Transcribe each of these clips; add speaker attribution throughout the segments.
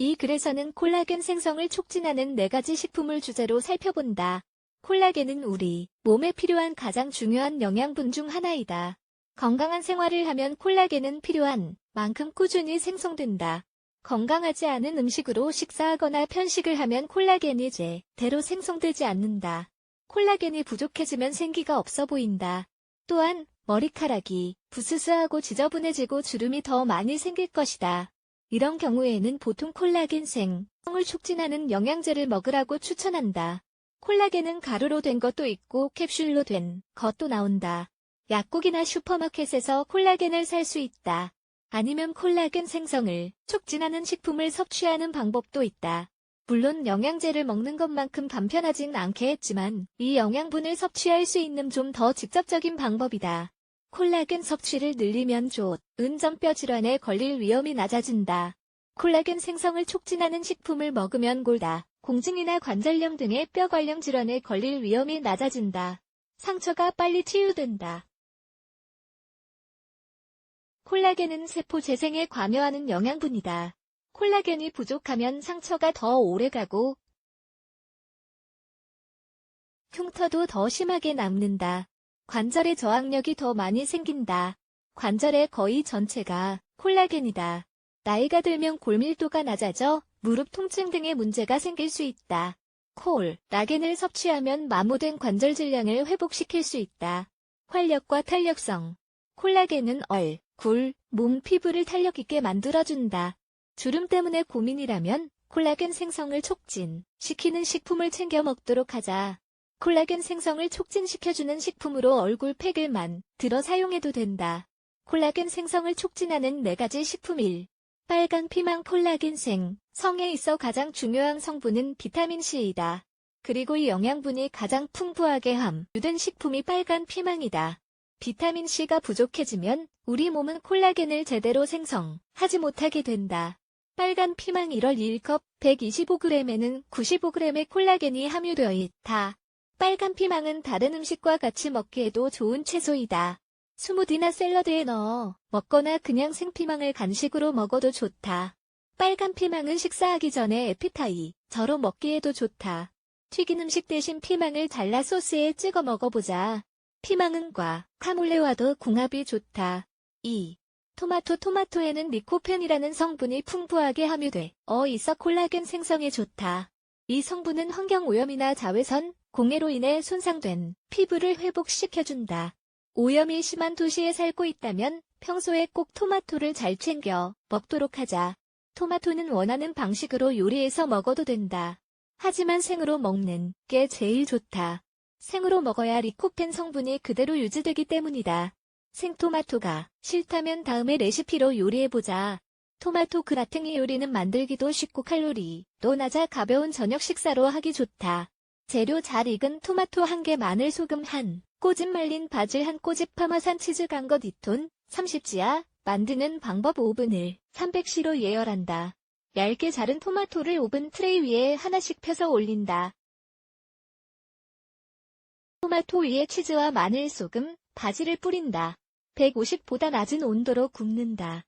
Speaker 1: 이 글에서는 콜라겐 생성을 촉진하는 네 가지 식품을 주제로 살펴본다. 콜라겐은 우리 몸에 필요한 가장 중요한 영양분 중 하나이다. 건강한 생활을 하면 콜라겐은 필요한 만큼 꾸준히 생성된다. 건강하지 않은 음식으로 식사하거나 편식을 하면 콜라겐이 제대로 생성되지 않는다. 콜라겐이 부족해지면 생기가 없어 보인다. 또한 머리카락이 부스스하고 지저분해지고 주름이 더 많이 생길 것이다. 이런 경우에는 보통 콜라겐 생 성을 촉진하는 영양제를 먹으라고 추천한다. 콜라겐은 가루로 된 것도 있고 캡슐로 된 것도 나온다. 약국이나 슈퍼마켓에서 콜라겐을 살 수 있다. 아니면 콜라겐 생성을 촉진하는 식품을 섭취하는 방법도 있다. 물론 영양제를 먹는 것만큼 간편하진 않겠지만 이 영양분을 섭취할 수 있는 좀 더 직접적인 방법이다. 콜라겐 섭취를 늘리면 좋 은 전뼈 질환에 걸릴 위험이 낮아진다. 콜라겐 생성을 촉진하는 식품을 먹으면 골다, 공증이나 관절염 등의 뼈 관련 질환에 걸릴 위험이 낮아진다. 상처가 빨리 치유된다. 콜라겐은 세포 재생에 관여하는 영양분이다. 콜라겐이 부족하면 상처가 더 오래가고 흉터도 더 심하게 남는다. 관절의 저항력이 더 많이 생긴다. 관절의 거의 전체가 콜라겐이다. 나이가 들면 골밀도가 낮아져 무릎 통증 등의 문제가 생길 수 있다. 콜, 라겐을 섭취하면 마모된 관절 질량을 회복시킬 수 있다. 활력과 탄력성. 콜라겐은 얼, 굴, 몸 피부를 탄력 있게 만들어준다. 주름 때문에 고민이라면 콜라겐 생성을 촉진시키는 식품을 챙겨 먹도록 하자. 콜라겐 생성을 촉진시켜주는 식품으로 얼굴 팩을 만 들어 사용해도 된다. 콜라겐 생성을 촉진하는 네 가지 식품 1. 빨간 피망 콜라겐 생. 성에 있어 가장 중요한 성분은 비타민 C이다. 그리고 이 영양분이 가장 풍부하게 함유된 식품이 빨간 피망이다. 비타민 C가 부족해지면 우리 몸은 콜라겐을 제대로 생성하지 못하게 된다. 빨간 피망 1월 1컵 125g에는 95g의 콜라겐이 함유되어 있다. 빨간 피망은 다른 음식과 같이 먹기에도 좋은 채소이다. 스무디나 샐러드에 넣어 먹거나 그냥 생피망을 간식으로 먹어도 좋다. 빨간 피망은 식사하기 전에 에피타이 저로 먹기에도 좋다. 튀긴 음식 대신 피망을 잘라 소스에 찍어 먹어보자. 피망은 과 카몰레와도 궁합이 좋다. 2. 토마토 토마토에는 리코펜이라는 성분이 풍부하게 함유돼 어 있어 콜라겐 생성에 좋다. 이 성분은 환경오염이나 자외선, 공해로 인해 손상된 피부를 회복시켜준다. 오염이 심한 도시에 살고 있다면 평소에 꼭 토마토를 잘 챙겨 먹도록 하자. 토마토는 원하는 방식으로 요리해서 먹어도 된다. 하지만 생으로 먹는 게 제일 좋다. 생으로 먹어야 리코펜 성분이 그대로 유지되기 때문이다. 생토마토가 싫다면 다음에 레시피로 요리해보자. 토마토 그라탱이 요리는 만들기도 쉽고 칼로리도 낮아 가벼운 저녁 식사로 하기 좋다. 재료 잘 익은 토마토 1개 마늘 소금 한 꼬집 말린 바질 한 꼬집 파마산 치즈 간것 2톤 30지야 만드는 방법 오븐을 300C로 예열한다. 얇게 자른 토마토를 오븐 트레이 위에 하나씩 펴서 올린다. 토마토 위에 치즈와 마늘 소금, 바지를 뿌린다. 150보다 낮은 온도로 굽는다.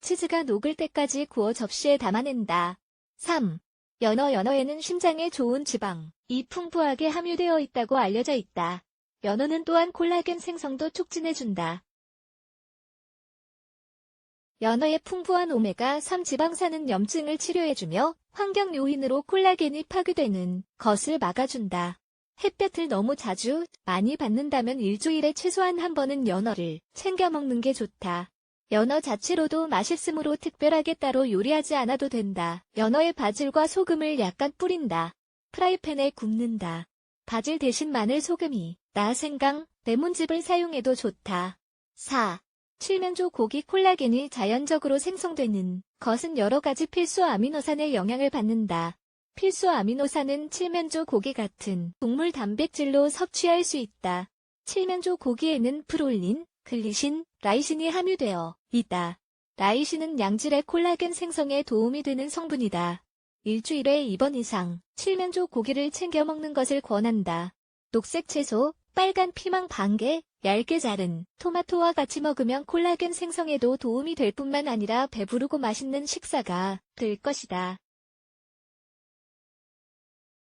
Speaker 1: 치즈가 녹을 때까지 구워 접시에 담아낸다. 3. 연어 연어에는 심장에 좋은 지방, 이 풍부하게 함유되어 있다고 알려져 있다. 연어는 또한 콜라겐 생성도 촉진해준다. 연어의 풍부한 오메가3 지방산은 염증을 치료해주며 환경 요인으로 콜라겐이 파괴되는 것을 막아준다. 햇볕을 너무 자주 많이 받는다면 일주일에 최소한 한 번은 연어를 챙겨 먹는 게 좋다. 연어 자체로도 맛있으므로 특별하게 따로 요리하지 않아도 된다. 연어에 바질과 소금을 약간 뿌린다. 프라이팬에 굽는다. 바질 대신 마늘 소금이 나 생강, 레몬즙을 사용해도 좋다. 4. 칠면조 고기 콜라겐이 자연적으로 생성되는 것은 여러 가지 필수 아미노산의 영향을 받는다. 필수 아미노산은 칠면조 고기 같은 동물 단백질로 섭취할 수 있다. 칠면조 고기에는 프롤린, 글리신, 라이신이 함유되어 있다. 라이신은 양질의 콜라겐 생성에 도움이 되는 성분이다. 일주일에 2번 이상 칠면조 고기를 챙겨 먹는 것을 권한다. 녹색 채소, 빨간 피망 반개, 얇게 자른 토마토와 같이 먹으면 콜라겐 생성에도 도움이 될 뿐만 아니라 배부르고 맛있는 식사가 될 것이다.